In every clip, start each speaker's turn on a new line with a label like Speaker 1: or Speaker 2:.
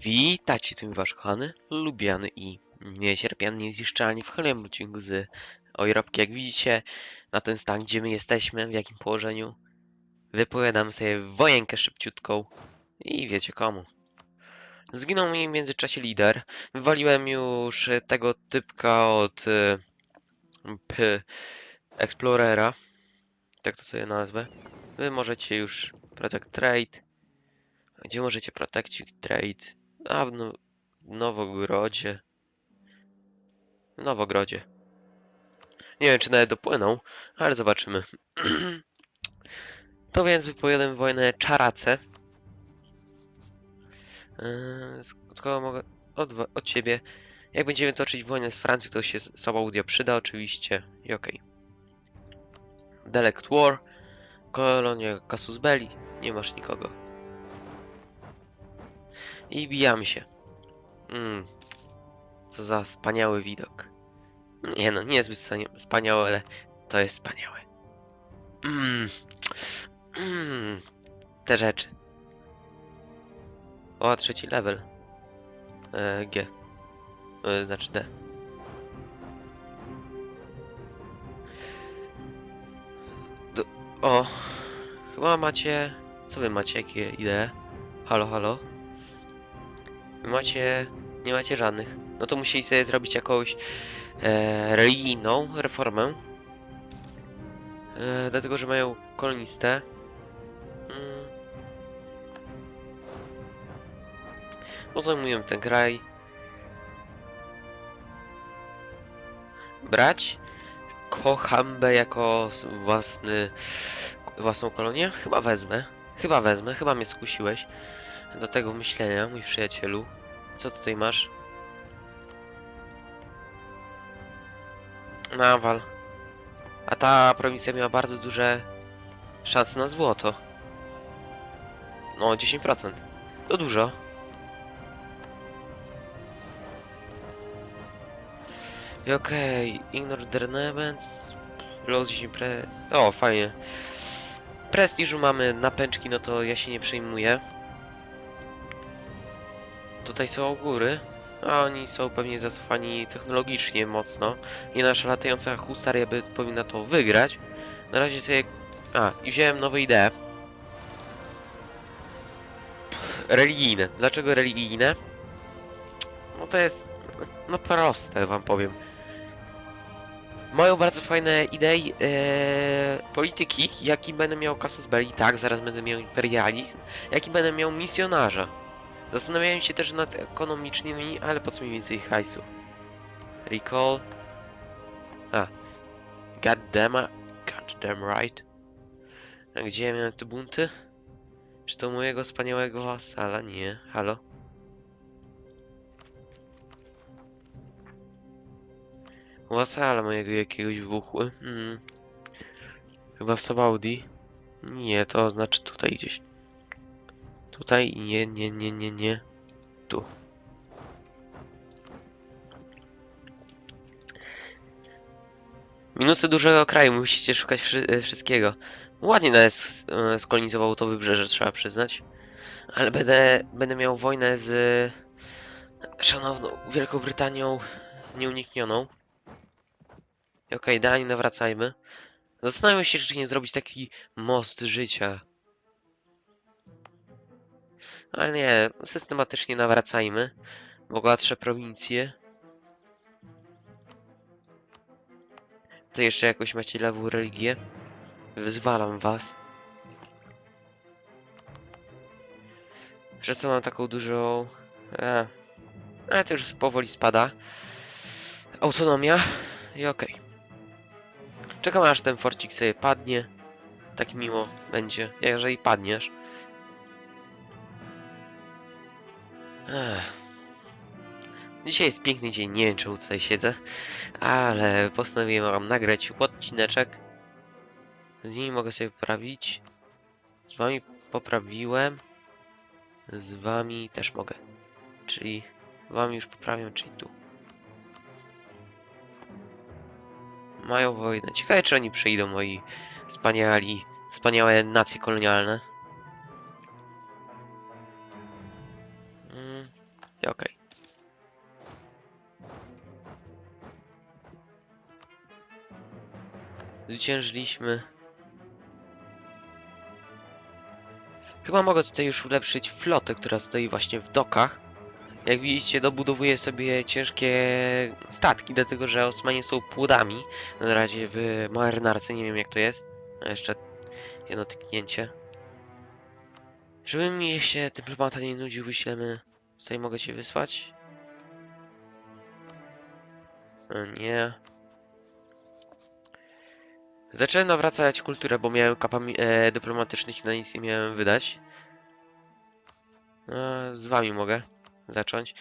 Speaker 1: Witajcie, tu wasz kochany, lubiany i niecierpiany, niezniszczalny w kolejnym odcinku z Ojrobki. Jak widzicie, na ten stan, gdzie my jesteśmy, w jakim położeniu, wypowiadam sobie wojenkę szybciutką i wiecie komu. Zginął mi w międzyczasie lider. Wywaliłem już tego typka od e, P Explorera. Tak to sobie nazwę. Wy możecie już Protect Trade. Gdzie możecie Protect Trade? A w no, Nowogrodzie. W Nowogrodzie. Nie wiem, czy nawet dopłynął, ale zobaczymy. to więc wypowiadam wojnę Czarace. Yy, mogę od, od ciebie. Jak będziemy toczyć wojnę z Francją, to się Saudia przyda oczywiście. I okej. Delect War. Kolonia Casus Belli. Nie masz nikogo. I bijamy się. Mm. Co za wspaniały widok. Nie no, nie jest zbyt wspania- wspaniały, ale to jest wspaniałe. Mm. Mm. Te rzeczy. O, trzeci level. E, G. E, znaczy D. Do, o, chyba macie... Co wy macie? Jakie idee? Halo, halo? Macie... Nie macie żadnych. No to musieli sobie zrobić jakąś e, religijną reformę. E, dlatego, że mają kolonistę. Mm. Bo zajmują ten kraj. Brać Kohambę jako własny, własną kolonię? Chyba wezmę. Chyba wezmę. Chyba mnie skusiłeś do tego myślenia, mój przyjacielu. Co tutaj masz? Nawal. A ta prowincja miała bardzo duże szanse na złoto. No, 10%. To dużo. I okej, ignore the elements. Loss 10 pre... O, fajnie. Prestiżu mamy na pęczki, no to ja się nie przejmuję. Tutaj są góry, a oni są pewnie zacofani technologicznie mocno. I nasza latająca husaria by powinna to wygrać. Na razie sobie... A, i wziąłem nowe idee. Religijne. Dlaczego religijne? No to jest... No proste wam powiem. Mają bardzo fajne idei e, polityki, jaki będę miał Casus Belli, tak, zaraz będę miał imperializm, jaki będę miał misjonarza. Zastanawiałem się też nad ekonomicznymi, ale po co mi więcej hajsu? Recall. A. God damn, right. A gdzie ja miałem te bunty? Czy to mojego wspaniałego wasala? Nie. Halo? Wasala mojego jakiegoś wybuchły. Hmm. Chyba w Sabaudi. Nie, to znaczy tutaj gdzieś. Tutaj nie, nie, nie, nie, nie. Tu. Minusy dużego kraju, musicie szukać wszy e, wszystkiego. Ładnie sk- e, skolonizował to wybrzeże, trzeba przyznać. Ale będę, będę miał wojnę z szanowną Wielką Brytanią nieuniknioną. I Okej, dalej nawracajmy. Zastanawiam się, czy nie zrobić taki most życia. Ale nie, systematycznie nawracajmy. Bogatsze prowincje. To jeszcze jakoś macie lewą religię? Wyzwalam was. Że co mam taką dużą... A, ale to już powoli spada. Autonomia. I okej. Czekam aż ten forcik sobie padnie. Tak miło będzie, jeżeli padniesz. Ech. Dzisiaj jest piękny dzień, nie wiem czemu tutaj siedzę, ale postanowiłem wam nagrać odcineczek. Z nimi mogę sobie poprawić. Z wami poprawiłem. Z wami też mogę. Czyli wami już poprawiam, czyli tu. Mają wojnę. Ciekawe czy oni przyjdą, moi wspaniali, wspaniałe nacje kolonialne. Okej. Zwyciężyliśmy. Chyba mogę tutaj już ulepszyć flotę, która stoi właśnie w dokach. Jak widzicie, dobudowuję sobie ciężkie statki, dlatego że Osmanie są płodami. Na razie w marynarce, nie wiem jak to jest. A jeszcze jedno tyknięcie. Żeby mi się dyplomata nie nudził, wyślemy... Tutaj mogę cię wysłać? O nie. Zacząłem nawracać kulturę, bo miałem kapami e, dyplomatycznych i na nic nie miałem wydać. E, z wami mogę zacząć.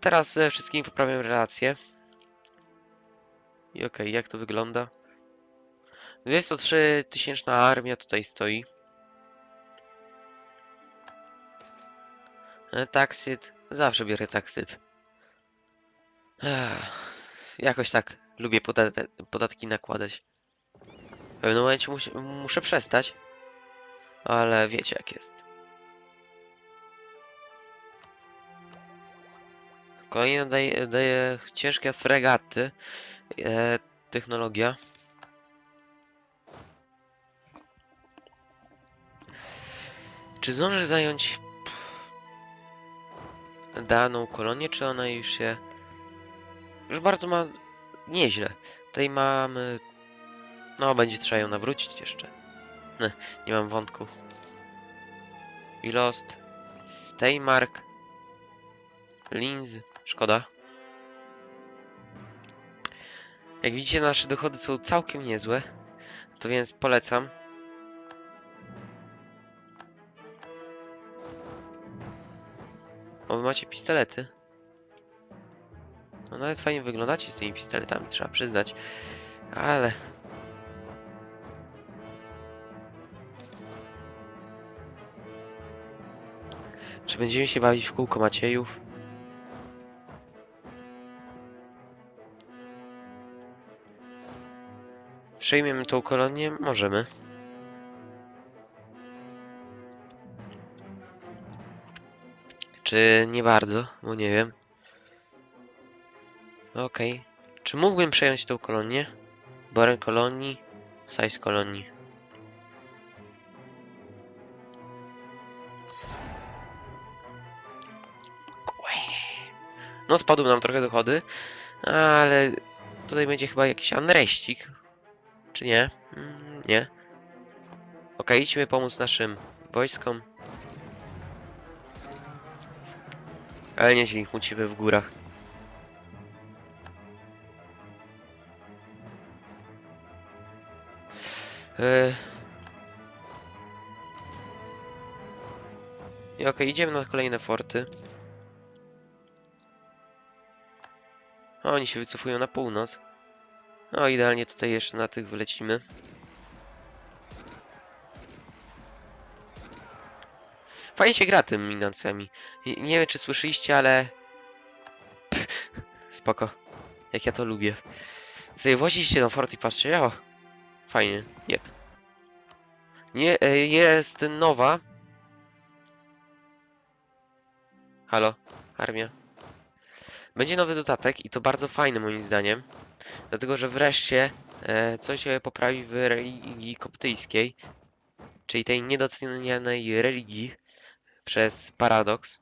Speaker 1: Teraz ze wszystkimi poprawiam relacje. I okej, jak to wygląda? 23 tysięczna armia tutaj stoi. Taksyt. Zawsze biorę taksyt. Jakoś tak lubię podate podatki nakładać. W pewnym momencie musi, muszę przestać. Ale wiecie jak jest. Kolejne daje, daje ciężkie fregaty. E, technologia. Czy zdąży zająć daną kolonię, czy ona już się... Już bardzo ma... nieźle. Tutaj mamy... No, będzie trzeba ją nawrócić jeszcze. Ne, nie mam wątku. I Lost. Steinmark. Linz. Szkoda. Jak widzicie, nasze dochody są całkiem niezłe. To więc polecam. Wy macie pistolety. No nawet fajnie wyglądacie z tymi pistoletami, trzeba przyznać. Ale... Czy będziemy się bawić w kółko Maciejów? Przejmiemy tą kolonię? Możemy. Czy nie bardzo? Bo nie wiem. Okej. Czy mógłbym przejąć tą kolonię? Borę kolonii, size kolonii. No spadły nam trochę dochody, ale tutaj będzie chyba jakiś unreścik. Czy nie? Mm, nie. Okej, idźmy pomóc naszym wojskom. Ale nieźle ich mucimy w górach. Yy. I okej, idziemy na kolejne forty. O, Oni się wycofują na północ. No, idealnie tutaj jeszcze na tych wylecimy. Fajnie się gra tymi minacjami. Nie, nie wiem, czy słyszeliście, ale... Spoko. Jak ja to lubię. Tutaj włazicie na fort i patrzcie, o! Fajnie, jep. Nie, e, jest nowa. Halo, armia. Będzie nowy dodatek i to bardzo fajny moim zdaniem. Dlatego, że wreszcie e, coś się poprawi w religii koptyjskiej. Czyli tej niedocenianej religii przez paradoks.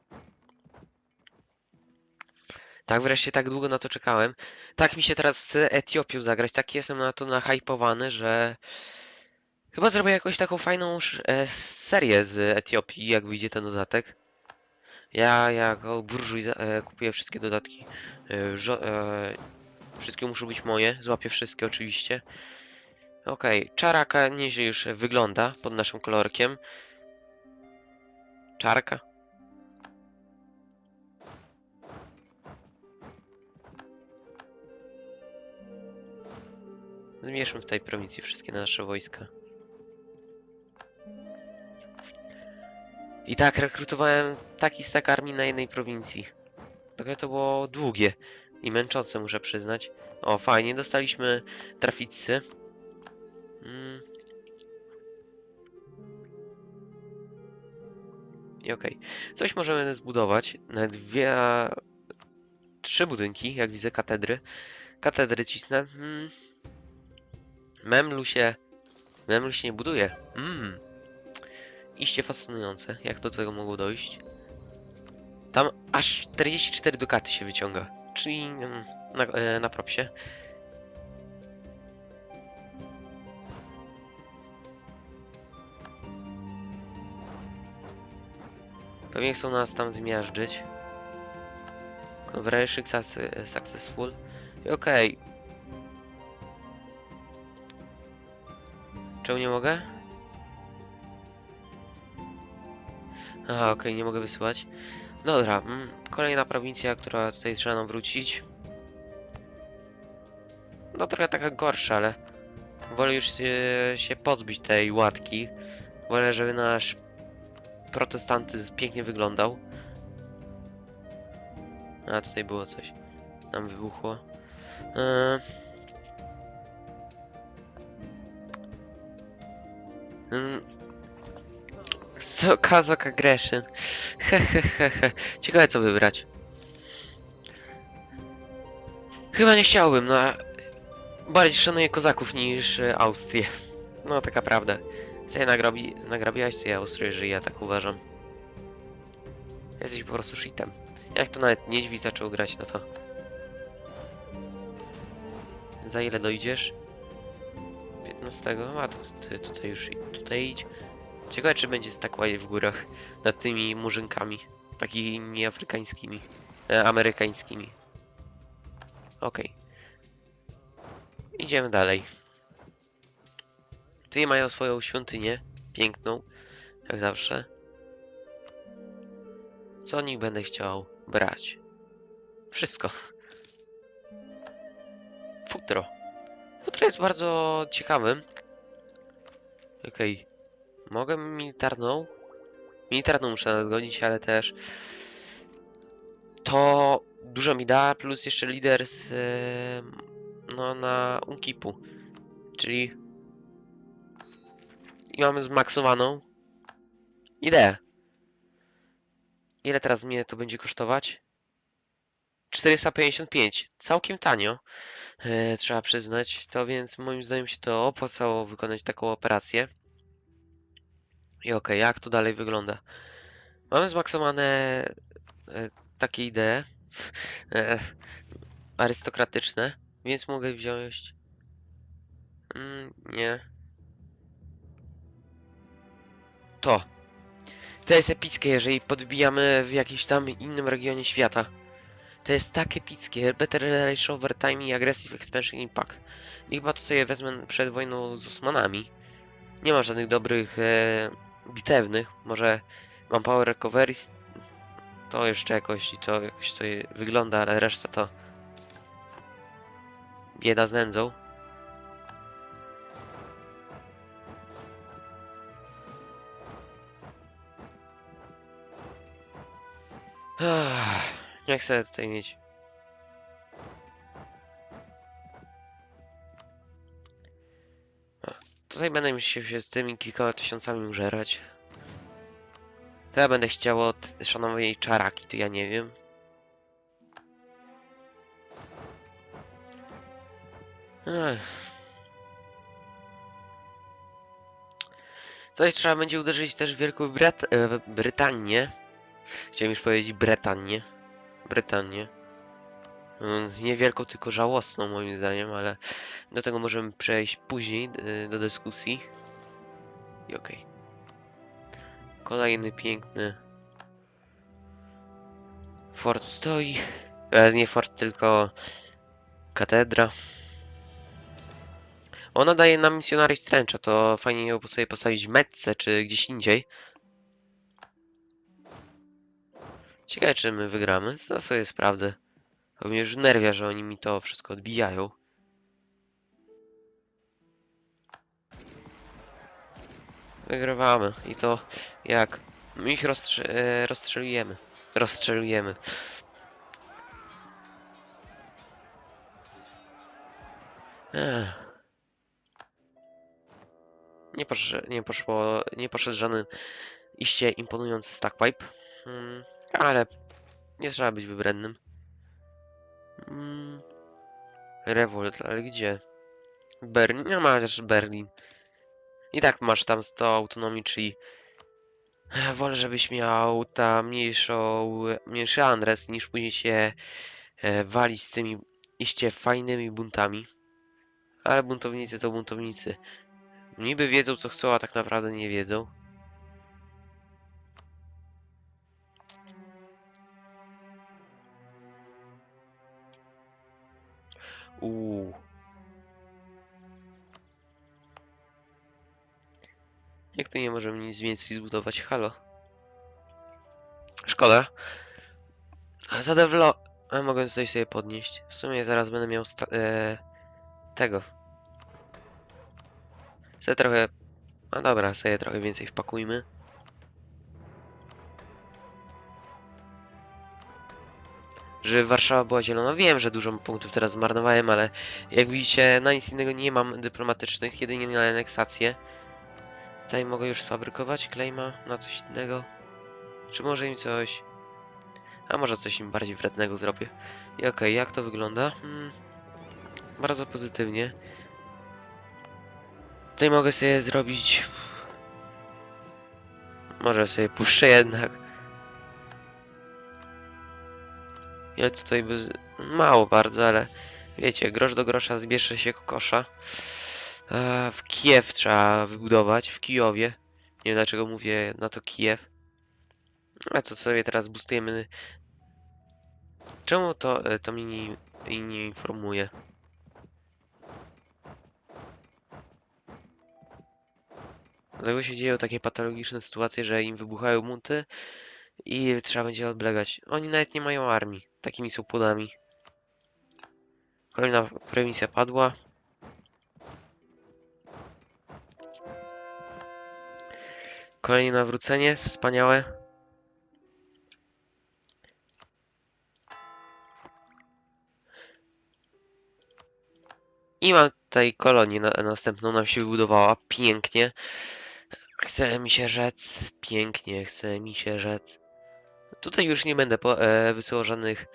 Speaker 1: Tak, wreszcie tak długo na to czekałem. Tak mi się teraz chce Etiopią zagrać. Tak jestem na to nahypowany, że chyba zrobię jakąś taką fajną e, serię z Etiopii, jak wyjdzie ten dodatek. Ja jako burżuj e, kupuję wszystkie dodatki. E, e, wszystkie muszą być moje. Złapię wszystkie oczywiście. Okej, czaraka nieźle już wygląda pod naszym kolorkiem. Czarka. Zmierzmy tutaj prowincje wszystkie na nasze wojska. I tak rekrutowałem taki stak armii na jednej prowincji. Trochę to było długie i męczące, muszę przyznać. O, fajnie, dostaliśmy traficy. I okej. Coś możemy zbudować. Nawet dwie... Trzy budynki, jak widzę, katedry. Katedry cisnę. Hmm. Memlu się... Memlu się nie buduje. Mm. Iście fascynujące. Jak do tego mogło dojść? Tam aż 44 dukaty się wyciąga. Czyli mm, na, e, na propsie. Pewnie chcą nas tam zmiażdżyć. Conversion success- successful. I Okej. Czemu nie mogę? A, okej, nie mogę wysyłać. Dobra, mm, kolejna prowincja, która tutaj trzeba nam wrócić. No trochę taka gorsza, ale wolę już się, się pozbyć tej łatki. Wolę, żeby nasz protestantyzm pięknie wyglądał. A, tutaj było coś. Nam wybuchło. Eee. Co, Kazak Aggression. Ciekawe co wybrać. Chyba nie chciałbym, no. Bardziej szanuję kozaków niż e, Austrię. No, taka prawda. Ty nagrabi, nagrabiłaś sobie Austrię, że ja tak uważam. Jesteś po prostu shitem. Jak to nawet niedźwiedź zaczął grać, no to... Za ile dojdziesz? 15? A to ty tutaj już tutaj idź. Ciekawe czy będzie tak ładnie w górach nad tymi murzynkami. Takimi afrykańskimi. E, amerykańskimi. Okej. Idziemy dalej. Tutaj mają swoją świątynię. Piękną. Jak zawsze. Co nich będę chciał brać? Wszystko. Futro. Futro jest bardzo ciekawym. Okej. Mogę militarną? Militarną muszę nadgonić, ale też to dużo mi da, plus jeszcze lider z, em, no, na Unkipu. Czyli i mamy zmaksowaną ideę. Ile teraz mnie to będzie kosztować? 455. Całkiem tanio. E, trzeba przyznać. To więc moim zdaniem się to opłacało wykonać taką operację. I okej, jak to dalej wygląda? Mamy zmaksowane e, takie idee e, arystokratyczne, więc mogę wziąć. Mm, nie. To. To jest epickie, jeżeli podbijamy w jakimś tam innym regionie świata. To jest tak epickie. Better Relation Overtime i Aggressive Expansion Impact. I chyba to sobie wezmę przed wojną z Osmanami. Nie ma żadnych dobrych e, bitewnych. Może mam Power Recovery. To jeszcze jakoś i to jakoś to wygląda, ale reszta to bieda z nędzą. Nie chcę tutaj mieć. Tutaj będę musiał się z tymi kilkoma tysiącami użerać. To ja będę chciał od szanownej czaraki, to ja nie wiem. Ech. Tutaj trzeba będzie uderzyć też w Wielką Bryt e, Brytanię. Chciałem już powiedzieć Brytanię. Brytanię. Mm, Nie wielką, tylko żałosną moim zdaniem, ale do tego możemy przejść później y, do dyskusji. I okej. Kolejny piękny fort stoi. E, nie fort, tylko katedra. Ona daje nam misjonary Strange'a, to fajnie ją sobie postawić w Metce czy gdzieś indziej. Ciekawe, czy my wygramy. Zaraz sobie sprawdzę. To mnie już nerwia, że oni mi to wszystko odbijają. Wygrywamy. I to jak? My ich rozstrze e, rozstrzeliujemy. Rozstrzelujemy. Ech. Nie, posz nie poszło, nie poszedł żaden iście imponujący stackpipe. Mm, ale nie trzeba być wybrednym. Mm, Revolt, ale gdzie? Berlin, no masz Berlin. I tak masz tam 100 autonomii, czyli wolę, żebyś miał tam mniejszą, mniejszy adres, niż później się e, walić z tymi iście fajnymi buntami. Ale buntownicy to buntownicy. Niby wiedzą co chcą, a tak naprawdę nie wiedzą. Uuu. Jak to nie możemy nic więcej zbudować? Halo. Szkoda. A za devlo... A mogę tutaj sobie podnieść. W sumie zaraz będę miał e, tego. Sobie trochę... A dobra, sobie trochę więcej wpakujmy. Żeby Warszawa była zielona. Wiem, że dużo punktów teraz zmarnowałem, ale jak widzicie, na nic innego nie mam dyplomatycznych, jedynie na aneksację. Tutaj mogę już sfabrykować klejma na coś innego. Czy może im coś... A może coś im bardziej wrednego zrobię. I okej, jak to wygląda? Hmm, bardzo pozytywnie. Tutaj mogę sobie zrobić... Może sobie puszczę jednak. Ile tutaj by... Mało bardzo, ale... Wiecie, grosz do grosza zbierze się kokosza. E, w Kijew trzeba wybudować, w Kijowie. Nie wiem dlaczego mówię na to Kijew. A to sobie teraz boostujemy. Czemu to, e, to mnie nie, nie informuje? Dlatego się dzieją takie patologiczne sytuacje, że im wybuchają munty i trzeba będzie odblegać. Oni nawet nie mają armii. Takimi są płodami. Kolejna prowincja padła. Kolejne nawrócenie, wspaniałe. I mam tutaj kolonię na, następną, nam się wybudowała pięknie. Chce mi się rzec, pięknie, chce mi się rzec. Tutaj już nie będę po, e, wysyłał żadnych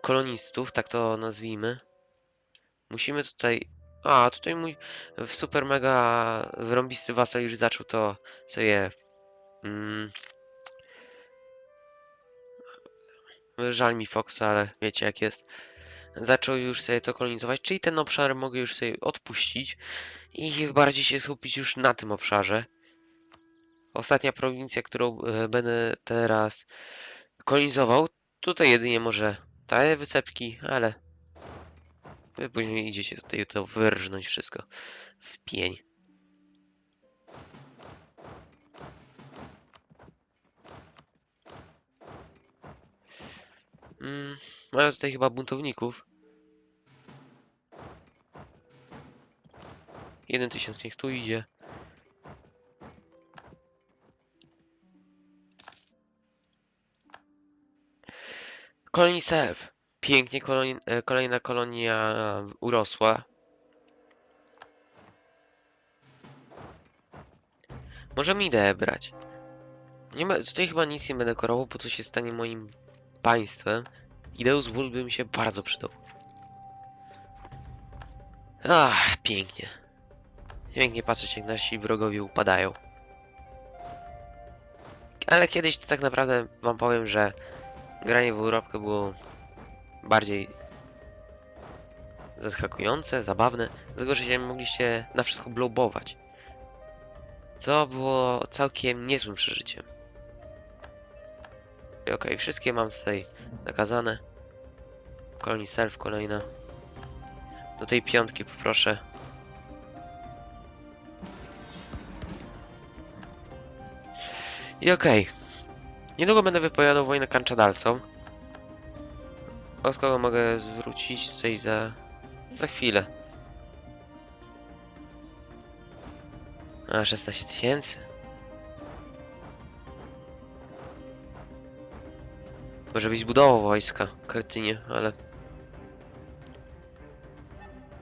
Speaker 1: kolonistów, tak to nazwijmy. Musimy tutaj... A, tutaj mój w super mega wyrąbisty wasal już zaczął to sobie... Mm, żal mi Foxa, ale wiecie jak jest. Zaczął już sobie to kolonizować, czyli ten obszar mogę już sobie odpuścić i bardziej się skupić już na tym obszarze. Ostatnia prowincja, którą e, będę teraz kolonizował, tutaj jedynie może te wycepki, ale wy później idziecie tutaj to wyrżnąć wszystko w pień. Mm, mają tutaj chyba buntowników. Jeden tysiąc niech tu idzie. Kolonii Self. Pięknie koloni e, kolejna kolonia urosła. Możemy ideę brać. Nie ma, tutaj chyba nic nie będę korował, bo to się stanie moim państwem. Ideus Wól by mi się bardzo przydał. Ach, pięknie. Pięknie patrzeć jak nasi wrogowie upadają. Ale kiedyś to tak naprawdę wam powiem, że granie w Europkę było bardziej zaskakujące, zabawne, dlatego że mogliście na wszystko blobować. Co było całkiem niezłym przeżyciem. Okej, wszystkie mam tutaj nakazane. Koloni self kolejna. Do tej piątki poproszę. I okej. Niedługo będę wypowiadał wojnę kanczadalcom. Od kogo mogę zwrócić tutaj za... za chwilę. A, 16 tysięcy. Może byś budował wojska, kretynie, ale...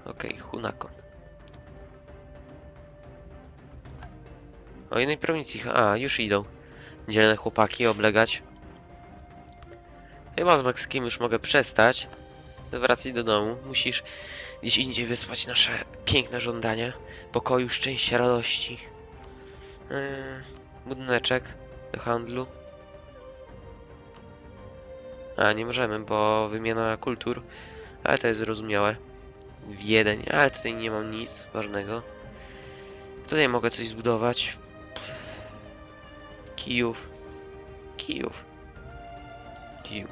Speaker 1: Okej, Hunako. O jednej prowincji, a już idą. Dzielne chłopaki oblegać. Chyba z Meksykiem już mogę przestać. Wracać do domu. Musisz gdzieś indziej wysłać nasze piękne żądania. Pokoju, szczęścia, radości. Yy, budyneczek do handlu. A, nie możemy, bo wymiana kultur. Ale to jest zrozumiałe. Wiedeń, ale tutaj nie mam nic ważnego. Tutaj mogę coś zbudować. Kijów. Kijów. Kijów.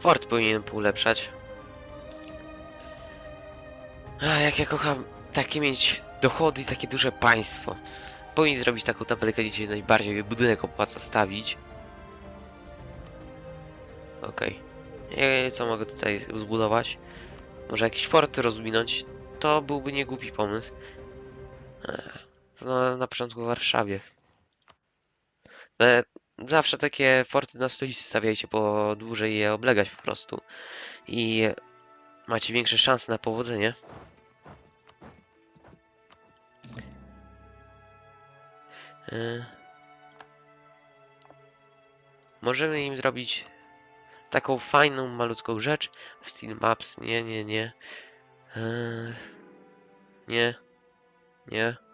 Speaker 1: Fort powinien ulepszać. A jak ja kocham takie mieć dochody i takie duże państwo. Powinien zrobić taką tabelkę, gdzie się najbardziej budynek opłaca stawić. Okej. Okay. Co mogę tutaj zbudować? Może jakieś forty rozwinąć? To byłby niegłupi pomysł. Ech, Na, na początku w Warszawie. Ale zawsze takie forty na stolicy stawiajcie, bo dłużej je oblegać po prostu. I macie większe szanse na powodzenie. Yy. Możemy im zrobić taką fajną, malutką rzecz. Steel Maps, nie, nie, nie. Eee, nie. Nie.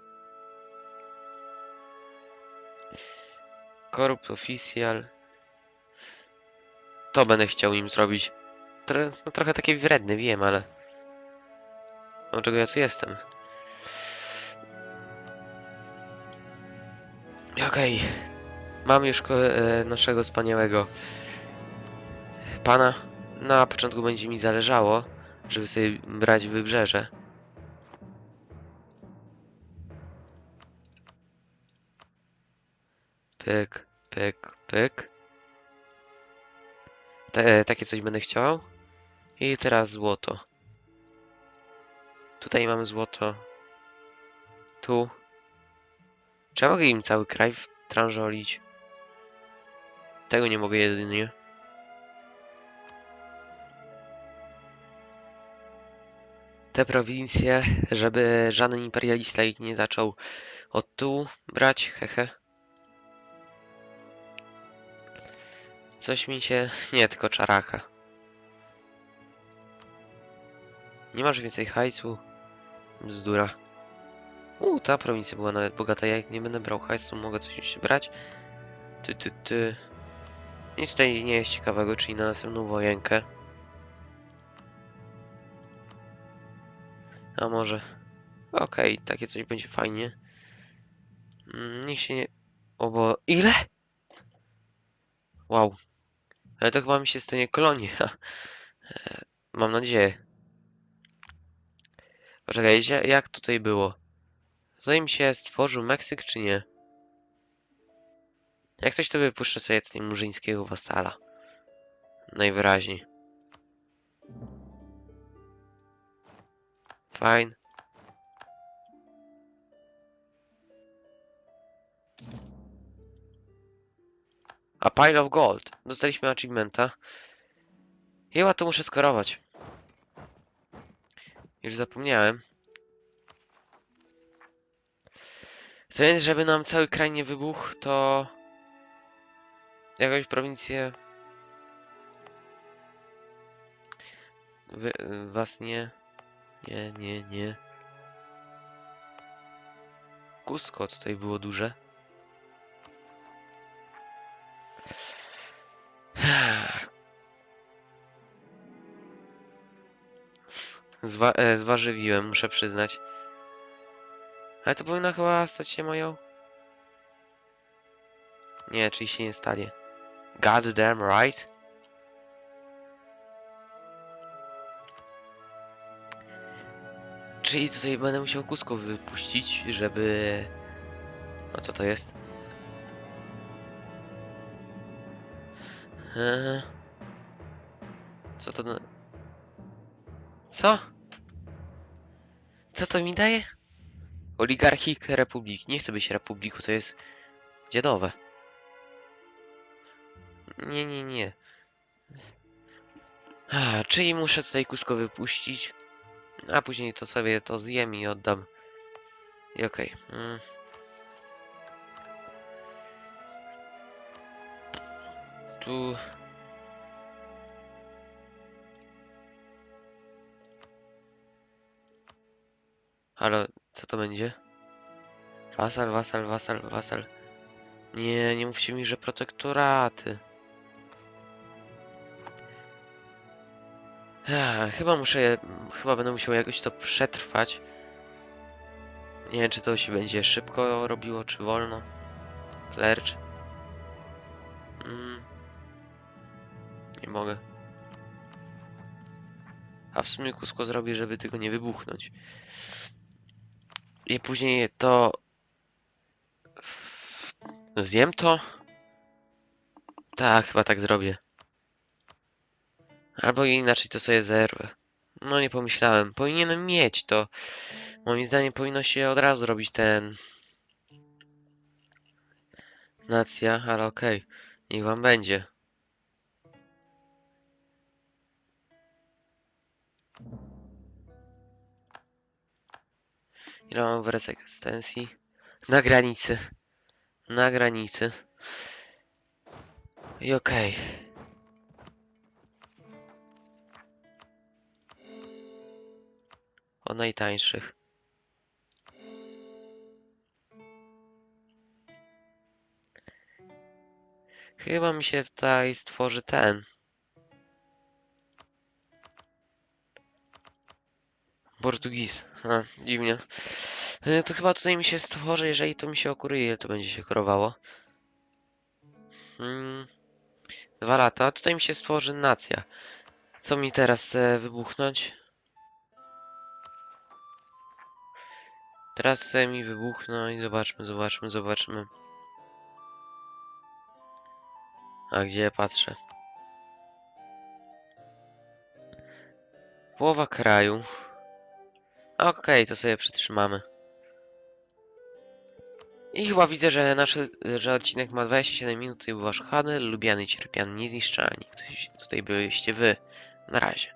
Speaker 1: Corrupt Official. To będę chciał im zrobić. Tro, no, trochę takie wredne, wiem, ale... Dlaczego ja tu jestem? Okej. Mamy już ko- e, naszego wspaniałego pana. Na początku będzie mi zależało, żeby sobie brać wybrzeże. Pyk, pyk, pyk. Te, takie coś będę chciał. I teraz złoto. Tutaj mamy złoto. Tu. Czy ja mogę im cały kraj wtrążolić? Tego nie mogę jedynie. Te prowincje, żeby żaden imperialista ich nie zaczął od tu brać, hehe. Coś mi się... Nie, tylko czaraka. Nie masz więcej hajsu? Bzdura. U, ta prowincja była nawet bogata. Ja jak nie będę brał hajsu, mogę coś jeszcze brać. Ty, ty, ty. Nic tutaj nie jest ciekawego, czyli na następną wojenkę. A może... Okej, takie coś będzie fajnie. Mm, Niech się nie... O bo... Ile? Wow. Ale to chyba mi się stanie kolonia. E, Mam nadzieję. Poczekajcie, jak tutaj było? Tutaj mi się stworzył Meksyk, czy nie? Jak coś to wypuszczę sobie tutaj murzyńskiego wasala. Najwyraźniej. Fine. A pile of gold. Dostaliśmy achievementa. Chyba to muszę skorować. Już zapomniałem. To więc, żeby nam cały kraj nie wybuchł, to... Jakąś prowincję... Wy, was nie... Nie, nie, nie. Cusco tutaj było duże. Zwa e, muszę przyznać. Ale to powinno chyba stać się moją... Nie, czyli się nie stanie. God damn right. Czyli tutaj będę musiał kusko wypuścić, żeby... A co to jest? Eee... Co to... Co? Co to mi daje? Oligarchik republik. Nie chcę być republiku, to jest dziadowe. Nie, nie, nie. A, czyli muszę tutaj kusko wypuścić. A później to sobie to zjem i oddam. I okej. Okay. Mm. Tu... Halo, co to będzie? Wasal, wasal, wasal, wasal. Nie, nie mówcie mi, że protektoraty. Ech, chyba muszę, chyba będę musiał jakoś to przetrwać. Nie wiem, czy to się będzie szybko robiło, czy wolno. Klercz. Mm. Nie mogę. A w sumie kusko zrobię, żeby tylko nie wybuchnąć. I później to... Zjem to? Tak, chyba tak zrobię. Albo inaczej to sobie zerwę. No nie pomyślałem. Powinienem mieć to. Moim zdaniem powinno się od razu robić ten... Nacja, ale okej. Niech wam będzie. Ile mam w ręce ekstensji? Na granicy. Na granicy. I okej. O najtańszych. Chyba mi się tutaj stworzy ten. Portugis. A, dziwnie. E, To chyba tutaj mi się stworzy, jeżeli to mi się okryje, to będzie się korowało. Mm, dwa lata. Tutaj mi się stworzy nacja. Co mi teraz chce wybuchnąć? Teraz chce mi wybuchnąć. Zobaczmy, zobaczmy, zobaczmy. A gdzie ja patrzę? Połowa kraju. Okej, to sobie przytrzymamy. I chyba widzę, że nasz że odcinek ma 27 minut i był wasz lubiany, cierpiany, niezniszczalny. Tutaj byliście wy. Na razie.